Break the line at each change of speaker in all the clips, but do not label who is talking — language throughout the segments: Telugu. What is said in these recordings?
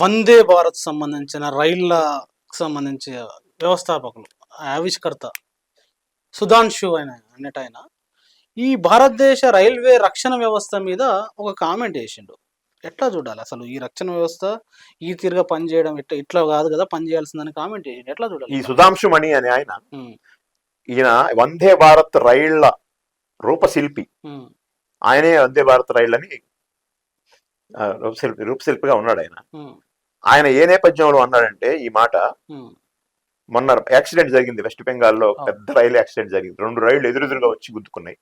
వందే భారత్ సంబంధించిన రైళ్ళ సంబంధించి వ్యవస్థాపకులు ఆవిష్కర్త సుధాంశు ఆయన అన్నట్టు ఆయన. ఈ భారతదేశ రైల్వే రక్షణ వ్యవస్థ మీద ఒక కామెంట్ చేసిండు ఎట్లా చూడాలి అసలు ఈ రక్షణ వ్యవస్థ? ఈ తీరుగా పనిచేయడం ఇట్లా ఇట్లా కాదు కదా పని చేయాల్సిందని కామెంట్ చేసిండు ఎట్లా
ఈ
చూడాలి
సుధాంశు మణి అనే ఆయన ఈయన వందే భారత్ రైళ్ళ రూపశిల్పి. ఆయనే వందే భారత్ రైళ్ళని రూపశిల్పి రూపశిల్పిగా ఉన్నాడు ఆయన. ఆయన ఏ నేపథ్యంలో అన్నాడంటే ఈ మాట మొన్న యాక్సిడెంట్ జరిగింది. వెస్ట్ బెంగాల్లో. పెద్ద రైలు యాక్సిడెంట్ జరిగింది. రెండు రైళ్ళు ఎదురెదురుగా వచ్చి గుద్దుకున్నాయి.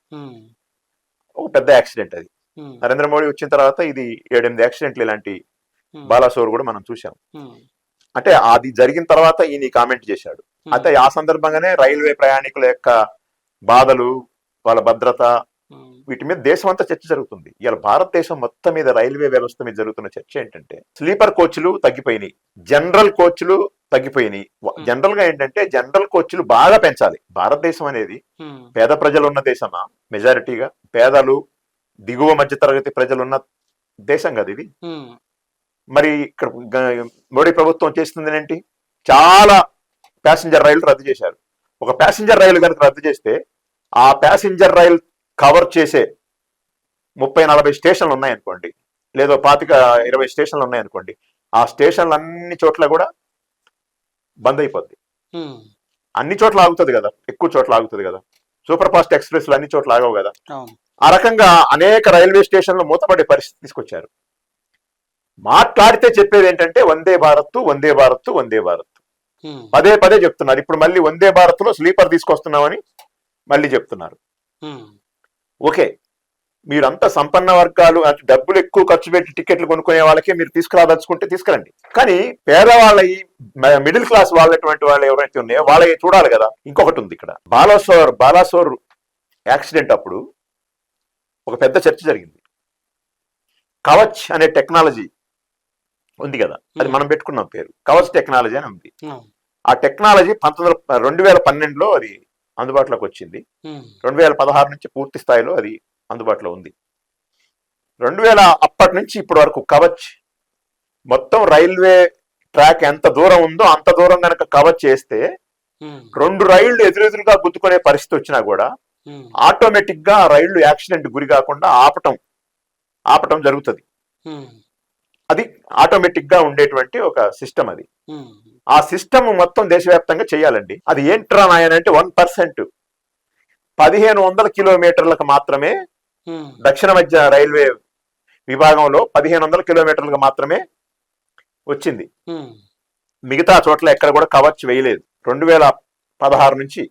ఒక పెద్ద యాక్సిడెంట్ అది. నరేంద్ర మోడీ వచ్చిన తర్వాత ఇది ఏడెనిమిది యాక్సిడెంట్లు ఇలాంటి బాలాసోర్ కూడా మనం చూసాం అంటే అది జరిగిన తర్వాత ఈయన కామెంట్ చేశాడు. అయితే ఆ సందర్భంగానే రైల్వే ప్రయాణికుల యొక్క బాధలు వాళ్ళ భద్రత వీటి మీద దేశం అంతా చర్చ జరుగుతుంది. ఇవాళ భారతదేశం మొత్తం మీద రైల్వే వ్యవస్థ మీద జరుగుతున్న చర్చ ఏంటంటే స్లీపర్ కోచ్లు తగ్గిపోయినాయి. జనరల్ కోచ్లు తగ్గిపోయినాయి. జనరల్గా ఏంటంటే జనరల్ కోచ్లు బాగా పెంచాలి. భారతదేశం అనేది పేద ప్రజలు ఉన్న దేశమా? మెజారిటీగా. పేదలు దిగువ మధ్య తరగతి ప్రజలు ఉన్న దేశం కదా ఇది. మరి ఇక్కడ మోడీ ప్రభుత్వం చేస్తుంది ఏంటి? చాలా ప్యాసింజర్ రైలు రద్దు చేశారు. ఒక ప్యాసింజర్ రైలు కనుక రద్దు చేస్తే ఆ ప్యాసింజర్ రైలు కవర్ చేసే ముప్పై నలభై స్టేషన్లు ఉన్నాయనుకోండి లేదో పాతిక ఇరవై స్టేషన్లు ఉన్నాయనుకోండి ఆ స్టేషన్లు అన్ని చోట్ల కూడా బంద్ అయిపోద్ది. అన్ని చోట్ల ఆగుతుంది కదా ఎక్కువ చోట్ల ఆగుతుంది కదా. సూపర్ ఫాస్ట్ ఎక్స్ప్రెస్లు అన్ని చోట్ల ఆగవు కదా. ఆ రకంగా అనేక రైల్వే స్టేషన్లు మూతపడే పరిస్థితి తీసుకొచ్చారు. మాట్లాడితే చెప్పేది ఏంటంటే వందే భారత్ వందే భారత్ వందే భారత్. పదే పదే చెప్తున్నారు. ఇప్పుడు మళ్ళీ వందే భారత్లో స్లీపర్ తీసుకొస్తున్నామని మళ్ళీ చెప్తున్నారు. ఓకే. మీరంతా సంపన్న వర్గాలు అటు డబ్బులు ఎక్కువ ఖర్చు పెట్టి టికెట్లు కొనుక్కునే వాళ్ళకే మీరు తీసుకురాదలుచుకుంటే తీసుకురండి. కానీ పేదవాళ్ళ ఈ మిడిల్ క్లాస్ వాళ్ళటువంటి వాళ్ళు ఎవరైతే ఉన్నాయో వాళ్ళకి చూడాలి కదా. ఇంకొకటి ఉంది ఇక్కడ. బాలాసోర్ బాలాసోర్ యాక్సిడెంట్ అప్పుడు ఒక పెద్ద చర్చ జరిగింది. కవచ్ అనే టెక్నాలజీ ఉంది కదా. అది మనం పెట్టుకున్నాం పేరు. కవచ్ టెక్నాలజీ అని ఉంది. ఆ టెక్నాలజీ పంతొమ్మిది రెండు వేల పన్నెండులో అది అందుబాటులోకి వచ్చింది. రెండు వేల పదహారు నుంచి పూర్తి స్థాయిలో అది అందుబాటులో ఉంది. రెండు వేల అప్పటి నుంచి ఇప్పటి వరకు కవచ్ మొత్తం రైల్వే ట్రాక్ ఎంత దూరం ఉందో అంత దూరం కనుక కవచ్ చేస్తే రెండు రైళ్ళు ఎదురెదురుగా గుద్దుకునే పరిస్థితి వచ్చినా కూడా ఆటోమేటిక్గా రైళ్ళు యాక్సిడెంట్ గురి కాకుండా ఆపటం ఆపటం జరుగుతుంది. అది ఆటోమేటిక్గా ఉండేటువంటి ఒక సిస్టమ్ అది. ఆ సిస్టమ్ మొత్తం దేశవ్యాప్తంగా చేయాలండి. అది ఏంట్రా నాయన అంటే వన్ పర్సెంట్. పదిహేను వందల కిలోమీటర్లకు మాత్రమే దక్షిణ మధ్య రైల్వే విభాగంలో పదిహేను వందల కిలోమీటర్లకు మాత్రమే వచ్చింది. మిగతా చోట్ల ఎక్కడ కూడా కవచ్ వేయలేదు. రెండు వేల పదహారు నుంచి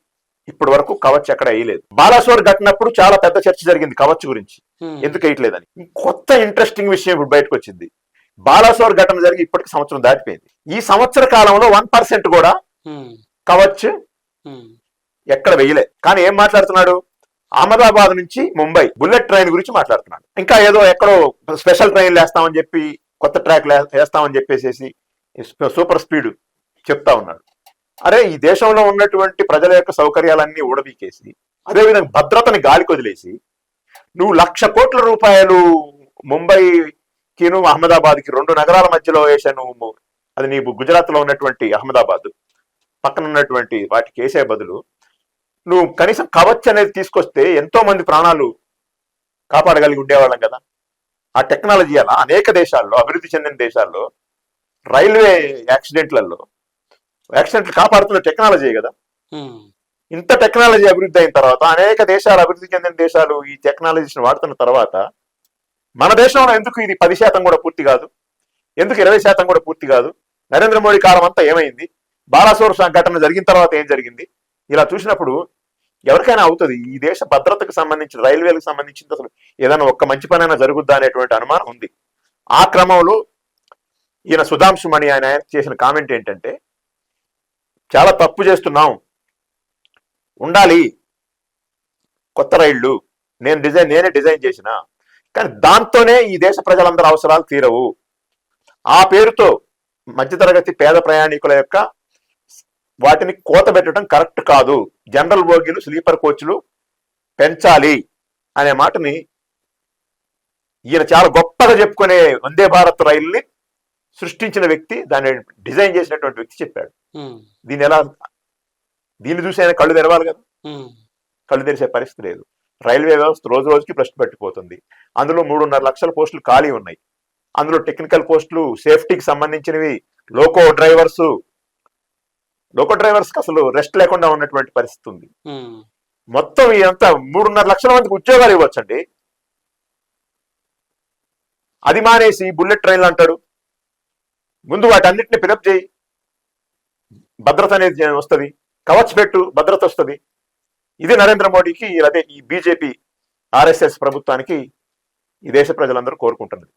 ఇప్పటి వరకు కవచ్ ఎక్కడ వేయలేదు. బాలాసోర్ ఘటనప్పుడు చాలా పెద్ద చర్చ జరిగింది కవచ్ గురించి. ఎందుకు వేయట్లేదని. కొత్త ఇంట్రెస్టింగ్ విషయం ఇప్పుడు బయటకు వచ్చింది. బాలాసోర్ ఘటన జరిగి ఇప్పటికి సంవత్సరం దాటిపోయింది. ఈ సంవత్సర కాలంలో వన్ పర్సెంట్ కూడా కవచ్ ఎక్కడ వేయలే కానీ ఏం మాట్లాడుతున్నాడు? అహ్మదాబాద్ నుంచి ముంబై బుల్లెట్ ట్రైన్ గురించి మాట్లాడుతున్నాడు. ఇంకా ఏదో ఎక్కడో స్పెషల్ ట్రైన్లు వేస్తామని చెప్పి కొత్త ట్రాక్ వేస్తామని చెప్పేసేసి సూపర్ స్పీడ్ చెప్తా ఉన్నాడు. అరే ఈ దేశంలో ఉన్నటువంటి ప్రజల యొక్క సౌకర్యాలన్నీ ఊడబీకేసి అదేవిధంగా భద్రతని గాలికి వదిలేసి నువ్వు లక్ష కోట్ల రూపాయలు ముంబైకిను అహ్మదాబాద్కి రెండు నగరాల మధ్యలో వేసాను నువ్వు అది నీ గుజరాత్లో ఉన్నటువంటి అహ్మదాబాద్. పక్కన ఉన్నటువంటి వాటికి వేసే బదులు నువ్వు కనీసం కవచ్ అనేది తీసుకొస్తే ఎంతో మంది ప్రాణాలు కాపాడగలిగి ఉండేవాళ్ళం కదా. ఆ టెక్నాలజీ అలా అనేక దేశాల్లో అభివృద్ధి చెందిన దేశాల్లో రైల్వే యాక్సిడెంట్లలో యాక్సిడెంట్లు కాపాడుతున్న టెక్నాలజీ కదా. ఇంత టెక్నాలజీ అభివృద్ధి అయిన తర్వాత అనేక దేశాలు అభివృద్ధి చెందిన దేశాలు ఈ టెక్నాలజీని వాడుతున్న తర్వాత మన దేశంలో ఎందుకు ఇది పది శాతం కూడా పూర్తి కాదు? ఎందుకు ఇరవై శాతం కూడా పూర్తి కాదు? నరేంద్ర మోడీ కాలం అంతా ఏమైంది? బాలాసోర్ సంఘటన జరిగిన తర్వాత ఏం జరిగింది? ఇలా చూసినప్పుడు ఎవరికైనా అవుతుంది ఈ దేశ భద్రతకు సంబంధించిన రైల్వేలకు సంబంధించిన అసలు ఏదైనా ఒక్క మంచి పనైనా జరుగుద్దా అనేటువంటి అనుమానం ఉంది. ఆ క్రమంలో ఈయన సుధాంశుమణి ఆయన చేసిన కామెంట్ ఏంటంటే చాలా తప్పు చేస్తున్నాం. ఉండాలి. కొత్త రైళ్ళు నేను డిజైన్ నేనే డిజైన్ చేసిన కానీ దాంతోనే ఈ దేశ ప్రజలందరి అవసరాలు తీరవు. ఆ పేరుతో మధ్యతరగతి పేద ప్రయాణికుల యొక్క వాటిని కోత పెట్టడం కరెక్ట్ కాదు. జనరల్ బోగీలు స్లీపర్ కోచ్లు పెంచాలి అనే మాటని ఈయన చాలా గొప్పగా చెప్పుకునే వందే భారత్ రైలుని సృష్టించిన వ్యక్తి దాన్ని డిజైన్ చేసినటువంటి వ్యక్తి చెప్పాడు. దీన్ని ఎలా దీన్ని చూసి ఆయన కళ్ళు తెరవాలి కదా? కళ్ళు తెరిసే పరిస్థితి లేదు. రైల్వే వ్యవస్థ రోజు రోజుకి ప్రశ్న పెట్టిపోతుంది. అందులో మూడున్నర లక్షల పోస్టులు ఖాళీ ఉన్నాయి. అందులో టెక్నికల్ పోస్టులు సేఫ్టీకి సంబంధించినవి లోకో డ్రైవర్స్ లోకో డ్రైవర్స్ అసలు రెస్ట్ లేకుండా ఉన్నటువంటి పరిస్థితి ఉంది. మొత్తం ఇదంతా మూడున్నర లక్షల మందికి ఉద్యోగాలు ఇవ్వచ్చండి. అది మానేసి బుల్లెట్ ట్రైన్లు అంటాడు. ముందు వాటన్నిటిని పిలప్ చేయి. భద్రత అనేది వస్తుంది. కవచ్ పెట్టు భద్రత వస్తుంది. ఇది నరేంద్ర మోడీకి అదే ఈ బీజేపీ ఆర్ఎస్ఎస్ ప్రభుత్వానికి ఈ దేశ ప్రజలందరూ కోరుకుంటున్నది.